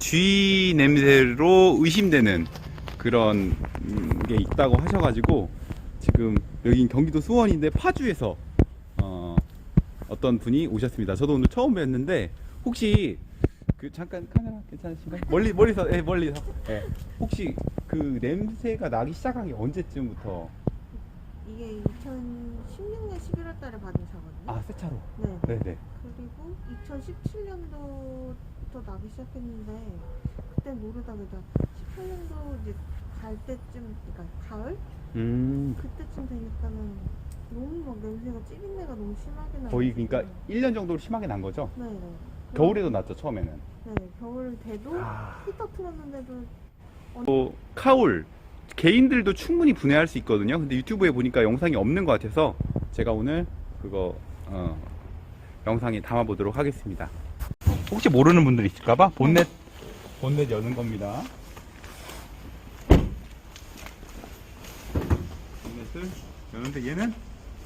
쥐 냄새로 의심되는 그런 음, 게 있다고 하셔가지고 지금 여긴 경기도 수원인데 파주에서 어, 어떤 분이 오셨습니다. 저도 오늘 처음 뵀는데 혹시 그 잠깐 카메라 괜찮으신가요? 멀리 멀리서 예 멀리서 예. 혹시 그 냄새가 나기 시작한 게 언제쯤부터 이게 2016년 11월 달에 받은 차거든요. 아 새 차로 네. 네네 그리고 2017년도부터 나기 시작했는데 그때 모르다가 18년도 이제 갈 때쯤 그러니까 가을 음 그때쯤 되니까는 너무 막 냄새가 찌린내가 너무 심하게 나요. 거의 그러니까 1년 정도 심하게 난 거죠? 네 네. 겨울에도 났죠 처음에는 네 겨울 돼도 아. 히터 틀었는데도 또 카울 개인들도 충분히 분해할 수 있거든요. 근데 유튜브에 보니까 영상이 없는 것 같아서 제가 오늘 그거 어, 영상에 담아 보도록 하겠습니다. 혹시 모르는 분들 있을까봐 본넷 본넷 여는 겁니다. 본넷을 여는데 얘는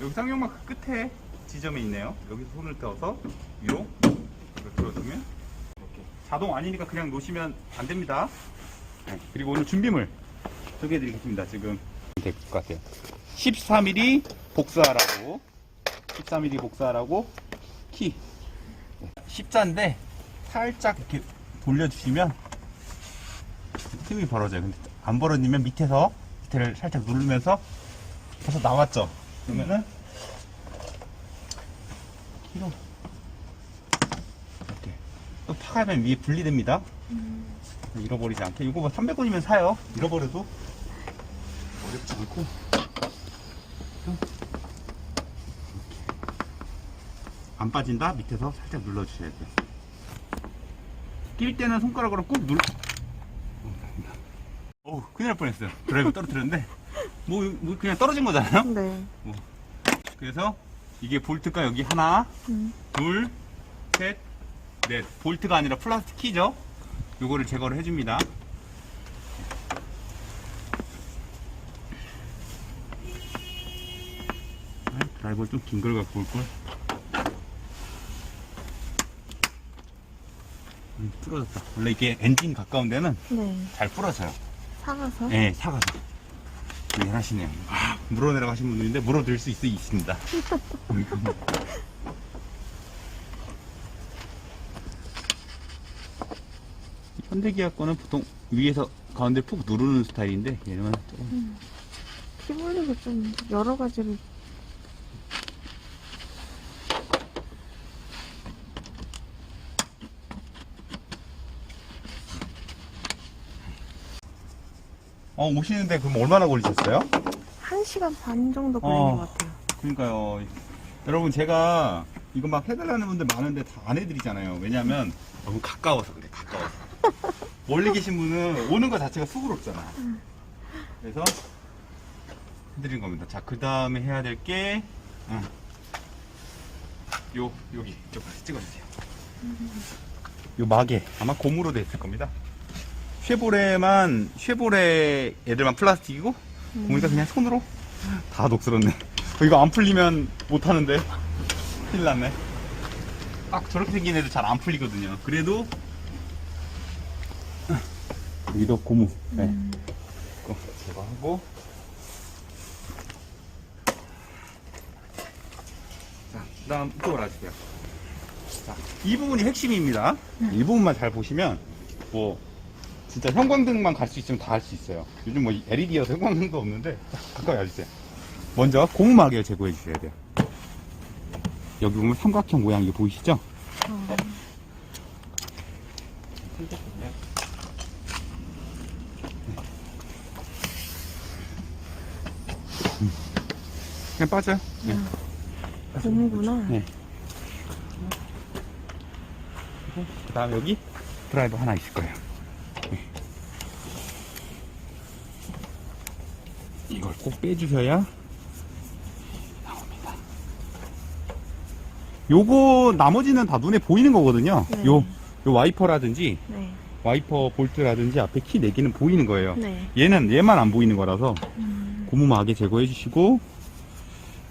여기 쌍용마크 끝에 지점에 있네요. 여기서 손을 떠서 위로 들어주면 이렇게 자동 아니니까 그냥 놓으시면 안 됩니다. 네, 그리고 오늘 준비물 소개해드리겠습니다. 지금 될 것 같아요. 14mm 복사하라고 14mm 복사하라고 키 네, 십자인데 살짝 이렇게 돌려주시면 틈이 벌어져요. 근데 안 벌어지면 밑에서 밑에를 살짝 누르면서 계속 나왔죠. 그러면은 키로 이렇게 또 파가면 위에 분리됩니다. 잃어버리지 않게 이거 뭐 300원이면 사요 잃어버려도 어렵지 않고 이렇게. 안 빠진다 밑에서 살짝 눌러주셔야 돼요 낄 때는 손가락으로 꾹 눌러 어우 큰일 날 뻔했어요 드라이브 떨어뜨렸는데 뭐, 뭐 그냥 떨어진 거잖아요 네. 그래서 이게 볼트가 여기 하나 음. 둘, 셋, 넷. 볼트가 아니라 플라스틱 키죠? 요거를 제거를 해줍니다. 아, 드라이버를 좀긴 걸 갖고 올걸. 음, 부러졌다. 원래 이게 엔진 가까운 데는 네. 잘 부러져요. 사가서 네, 사가서. 미안하시네요. 아, 물어내라고 하신 분들인데 물어드릴 수 있, 있습니다. 현대기아 거는 보통 위에서 가운데 푹 누르는 스타일인데 얘는 조금 피볼리가 좀 여러 가지로 어 오시는데 그럼 얼마나 걸리셨어요? 1시간 반 정도 걸린 어. 것 같아요. 그러니까요 여러분 제가 이거 막 해달라는 분들 많은데 다 안 해드리잖아요 왜냐면 너무 가까워서 그래 가까워서 멀리 계신 분은 오는 거 자체가 수고롭잖아 그래서 해드린 겁니다 자 그 다음에 해야 될게 어. 요 여기 이쪽으로 찍어주세요 요 마개 아마 고무로 돼 있을 겁니다 쉐보레만 쉐보레 애들만 플라스틱이고 보니까 그냥 손으로 다 녹슬었네. 어, 이거 안 풀리면 못 하는데. 큰일 났네. 딱 저렇게 생긴 애들 잘 안 풀리거든요. 그래도 여기도 고무. 네. 이거 제거하고. 자 그다음 이쪽으로 와주세요. 자, 이 부분이 핵심입니다. 이 부분만 잘 보시면 뭐 진짜 형광등만 갈 수 있으면 다 할 수 있어요 요즘 뭐 LED여서 형광등도 없는데 자, 가까이 와주세요 먼저 고무마개를 제거해 주셔야 돼요 여기 보면 삼각형 모양 이거 보이시죠? 어. 그냥 빠져요 네. 고무구나. 네. 그 다음 여기 드라이버 하나 있을 거예요. 네. 이걸 꼭 빼주셔야 나옵니다. 요거 나머지는 다 눈에 보이는 거거든요. 네. 요, 요 와이퍼라든지 네. 와이퍼 볼트라든지 앞에 키 4개는 보이는 거예요. 네. 얘는 얘만 안 보이는 거라서 음. 고무마개 제거해 주시고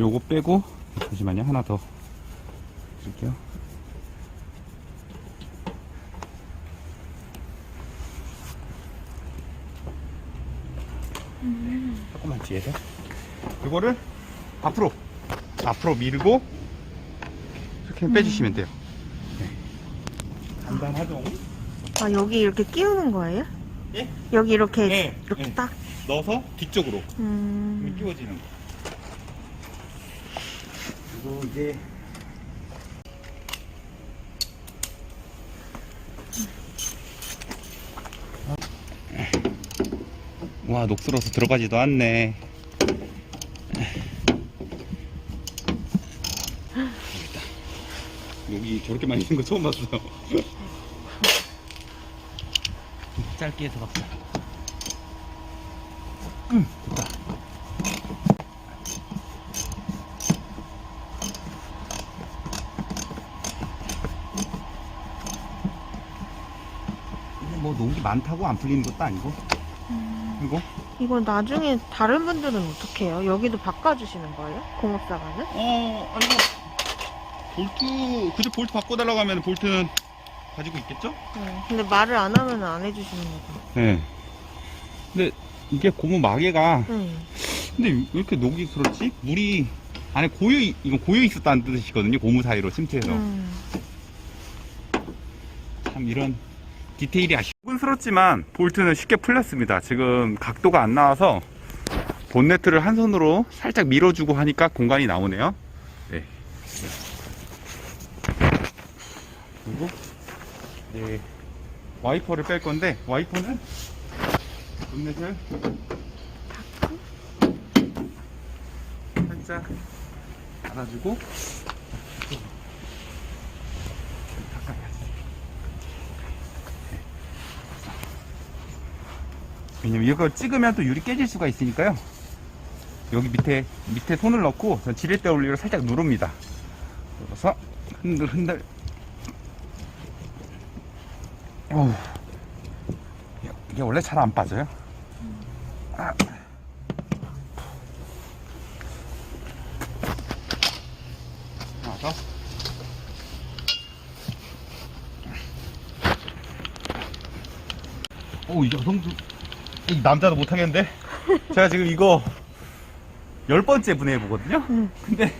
요거 빼고 잠시만요 하나 더 드릴게요 음. 조금만 뒤에서 이거를 앞으로 앞으로 밀고 이렇게 빼주시면 돼요 네. 간단하죠? 아 여기 이렇게 끼우는 거예요? 예? 여기 이렇게 네, 이렇게 네. 딱. 넣어서 뒤쪽으로 음. 끼워지는 거 그리고 이제 와 녹슬어서 들어가지도 않네. 여기 저렇게 많이 있는 거 처음 봤어요. 짧게 해서 갑시다 응 됐다. 뭐 녹이 많다고 안 풀리는 것도 아니고 이거 나중에 다른 분들은 어떻게 해요? 여기도 바꿔주시는 거예요? 공업사가는? 어 아니 뭐 볼트 그저 볼트 바꿔달라고 하면 볼트는 가지고 있겠죠? 네. 근데 말을 안 하면 안 해주시는 거죠. 네 근데 이게 고무 마개가 네. 근데 왜 이렇게 녹이 그렇지? 물이 안에 고여 있- 이건 고여 있었다는 뜻이거든요 고무 사이로 침투해서 음. 참 이런 디테일이 아쉽 끈스럽지만 볼트는 쉽게 풀렸습니다 지금 각도가 안 나와서 본네트를 한 손으로 살짝 밀어주고 하니까 공간이 나오네요 네. 그리고 네, 와이퍼를 뺄 건데 와이퍼는 본넷을 살짝 달아주고 닦아야지 왜냐면 이거 찍으면 또 유리 깨질 수가 있으니까요. 여기 밑에 밑에 손을 넣고 전 지렛대 올리로 살짝 누릅니다. 눌러서 흔들 흔들. 어우, 이게- 원래 잘 안 빠져요. 아. 더. 오, 이 여성도 이 남자도 못하겠는데? 제가 지금 이거 열 번째 분해해 보거든요? 음. 근데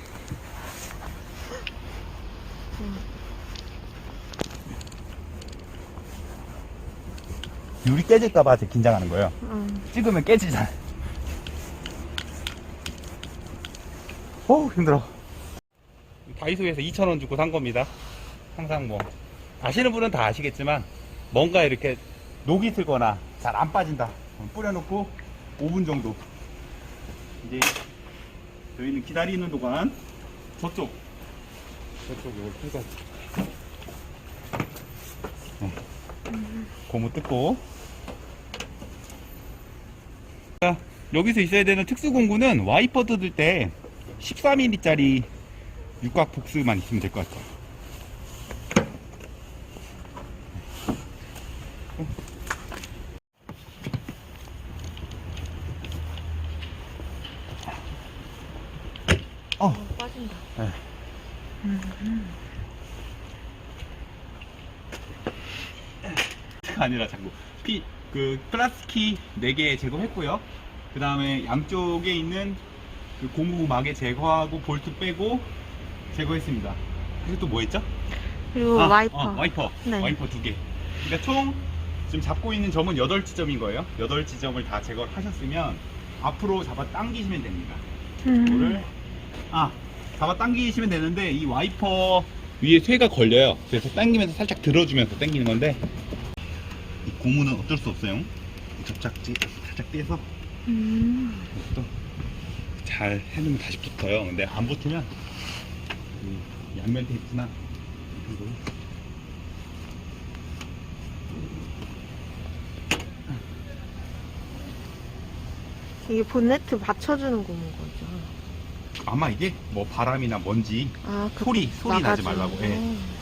유리 깨질까봐 제가 긴장하는 거예요. 음. 찍으면 깨지잖아. 오, 힘들어. 다이소에서 2,000원 주고 산 겁니다. 항상 뭐, 아시는 분은 다 아시겠지만, 뭔가 이렇게 녹이 슬거나 잘 안 빠진다. 뿌려놓고 5분 정도. 이제 저희는 기다리는 동안 저쪽, 저쪽 이걸 풀고. 네. 고무 뜯고. 자, 여기서 있어야 되는 특수 공구는 와이퍼 뜯을 때 14mm짜리 육각 복스만 있으면 될 것 같아요. 어. 어, 빠진다. 네. 아니라 자꾸 피, 그 플라스키 4개 제거했고요. 그 다음에 양쪽에 있는 그 고무 마개 제거하고 볼트 빼고 제거했습니다. 그리고 또 뭐 했죠? 그리고 아, 와이퍼. 어, 와이퍼. 네. 와이퍼 두 개. 그러니까 총 지금 잡고 있는 점은 8지점인 거예요. 8지점을 다 제거를 하셨으면 앞으로 잡아 당기시면 됩니다. 음. 이거를 아 잡아 당기시면 되는데 이 와이퍼 위에 쇠가 걸려요. 그래서 당기면서 살짝 들어주면서 당기는 건데 이 고무는 어쩔 수 없어요. 접착제 살짝 떼서 음. 이것도 잘 해놓으면 다시 붙어요. 근데 안 붙으면 이 양면 테이프나 이거 이게 본네트 받쳐주는 고무인 거죠. 아마 이게 뭐 바람이나 먼지 아, 그 소리 소리 나지 말라고. 거. 예.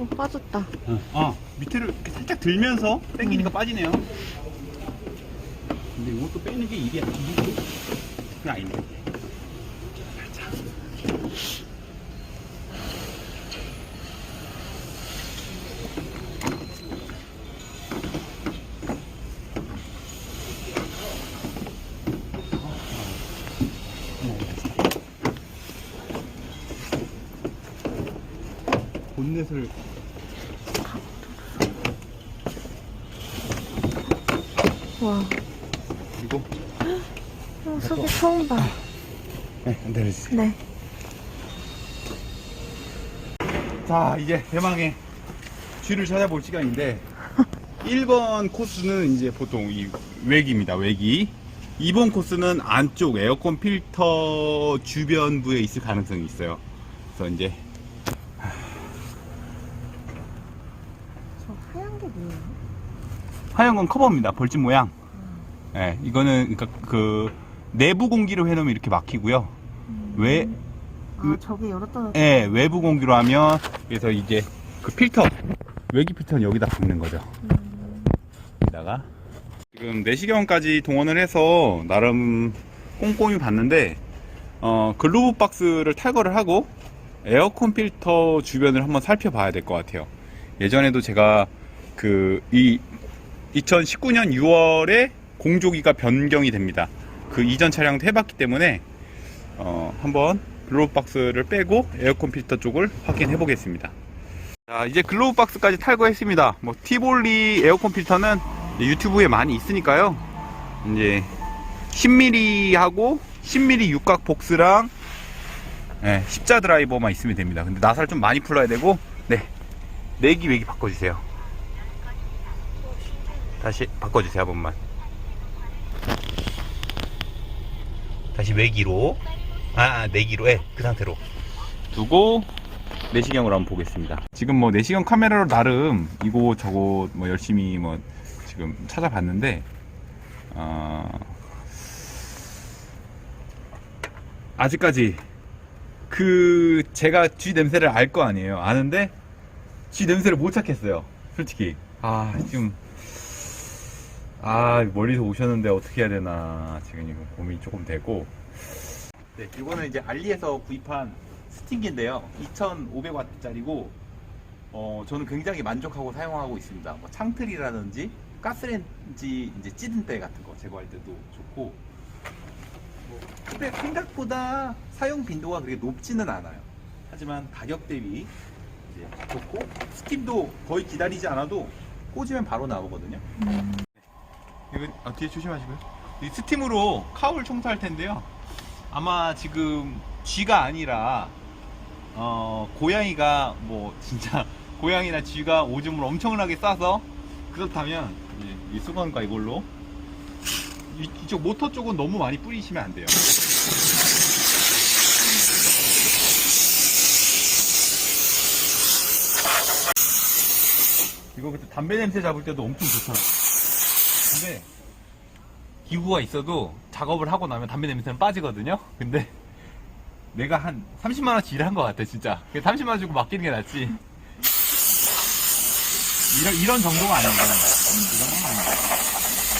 어, 빠졌다. 어, 어, 밑에를 이렇게 살짝 들면서 당기니까 빠지네요. 근데 이것도 빼는 게 일이야. 그게 아니네. 그 자, 어, 어. 어. 본넷을 와, 그리고 어, 속이 처음 봐. 네, 내려주세요. 네. 자, 이제 대망의 쥐를 찾아볼 시간인데 1번 코스는 이제 보통 이 외기입니다. 외기. 2번 코스는 안쪽 에어컨 필터 주변부에 있을 가능성이 있어요. 그래서 이제 저 하얀 게 뭐예요? 하얀 건 커버입니다. 벌집 모양. 예, 이거는 그러니까 그 내부 공기로 해놓으면 이렇게 막히고요. 외 아, 저게 열었다. 예, 외부 공기로 하면 그래서 이제 그 필터 외기 필터는 여기다 박는 거죠. 여기다가 지금 내시경까지 동원을 해서 나름 꼼꼼히 봤는데 어, 글로브 박스를 탈거를 하고 에어컨 필터 주변을 한번 살펴봐야 될 것 같아요. 예전에도 제가 그 이 2019년 6월에 공조기가 변경이 됩니다. 그 이전 차량도 해봤기 때문에 어, 한번 글로브 박스를 빼고 에어컨 필터 쪽을 확인해 보겠습니다. 자, 이제 글로브 박스까지 탈거했습니다. 뭐 티볼리 에어컨 필터는 유튜브에 많이 있으니까요. 이제 10mm 하고 10mm 육각 복스랑 네, 십자 드라이버만 있으면 됩니다. 근데 나사를 좀 많이 풀어야 되고 네. 내기 외기 바꿔주세요. 다시 바꿔주세요, 한 번만. 다시 외기로 아, 아 내기로 예, 그 상태로 두고 내시경으로 한번 보겠습니다. 지금 뭐 내시경 카메라로 나름 이거 저거 뭐 열심히 뭐 지금 찾아봤는데 어, 아직까지 그 제가 쥐 냄새를 알 거 아니에요. 아는데 쥐 냄새를 못 찾겠어요. 솔직히 아 지금 아 멀리서 오셨는데 어떻게 해야 되나 지금 이거 고민이 조금 되고 네, 이거는 이제 알리에서 구입한 스팅기인데요. 2,500W짜리고, 어, 저는 굉장히 만족하고 사용하고 있습니다. 뭐 창틀이라든지 가스렌지 이제 찌든 때 같은 거 제거할 때도 좋고, 뭐, 근데 생각보다 사용 빈도가 그렇게 높지는 않아요. 하지만 가격 대비 이제 좋고, 스팀도 거의 기다리지 않아도 꽂으면 바로 나오거든요. 이거 아, 뒤에 조심하시고요. 이 스팀으로 카울 청소할 텐데요. 아마 지금 쥐가 아니라 어 고양이가 뭐 진짜 고양이나 쥐가 오줌을 엄청나게 싸서 그렇다면 이 수건과 이걸로 이, 이쪽 모터 쪽은 너무 많이 뿌리시면 안 돼요. 이거 그때 담배 냄새 잡을 때도 엄청 좋더라고요. 근데 기구가 있어도 작업을 하고 나면 담배 냄새는 빠지거든요. 근데 내가 한 30만 원치 일한 것 같아 진짜. 30만 원 주고 맡기는 게 낫지. 이런 이런 정도가 아니야. 이런 건 아니야.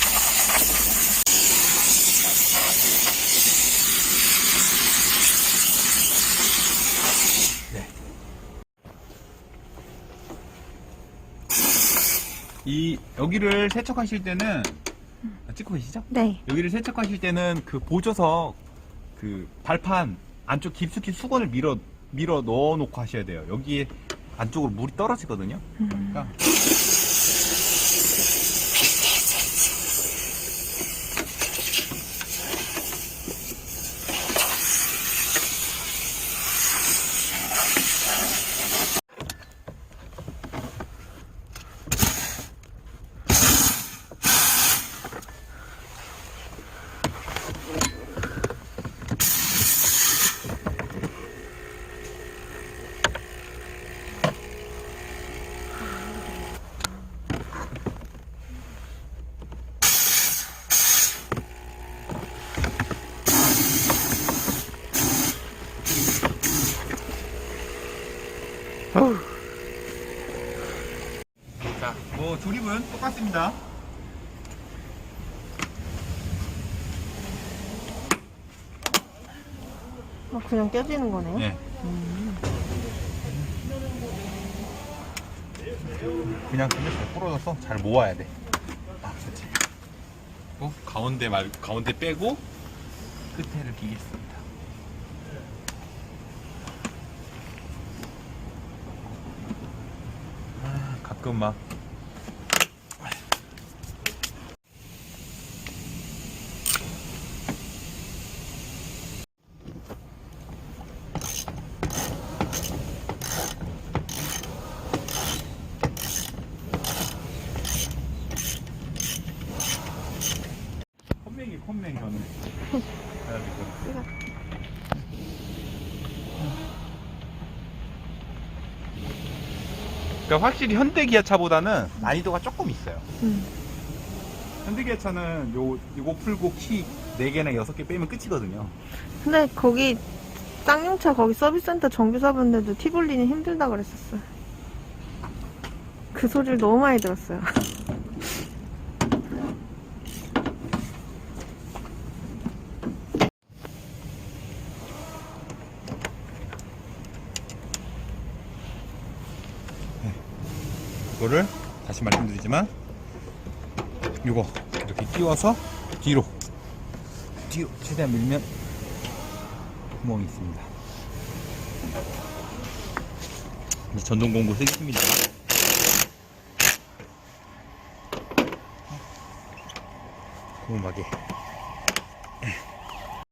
이 여기를 세척하실 때는 아, 찍고 계시죠? 네. 여기를 세척하실 때는 그 보조석 그 발판 안쪽 깊숙이 수건을 밀어 밀어 넣어 놓고 하셔야 돼요. 여기에 안쪽으로 물이 떨어지거든요. 그러니까 자, 뭐 조립은 똑같습니다. 아, 그냥 껴지는 거네요? 네. 그냥 근데 잘 부러져서 잘 모아야 돼. 아, 그렇지. 어, 가운데 말 가운데 빼고 끝에를 끼겠습 그럼 막. 컴맹 저는 그래가지고 이거 그러니까 확실히 현대 기아차보다는 난이도가 조금 있어요. 음. 현대 기아차는 요 요거 풀고 키 4개나 6개 빼면 끝이거든요. 근데 거기 쌍용차 거기 서비스센터 정비사분들도 티볼리는 힘들다 그랬었어요. 그 소리를 너무 많이 들었어요. 이거를 다시 말씀드리지만 요거 이렇게 끼워서 뒤로 뒤로 최대한 밀면 구멍이 있습니다. 이제 전동 공구 쓰겠습니다. 고음하게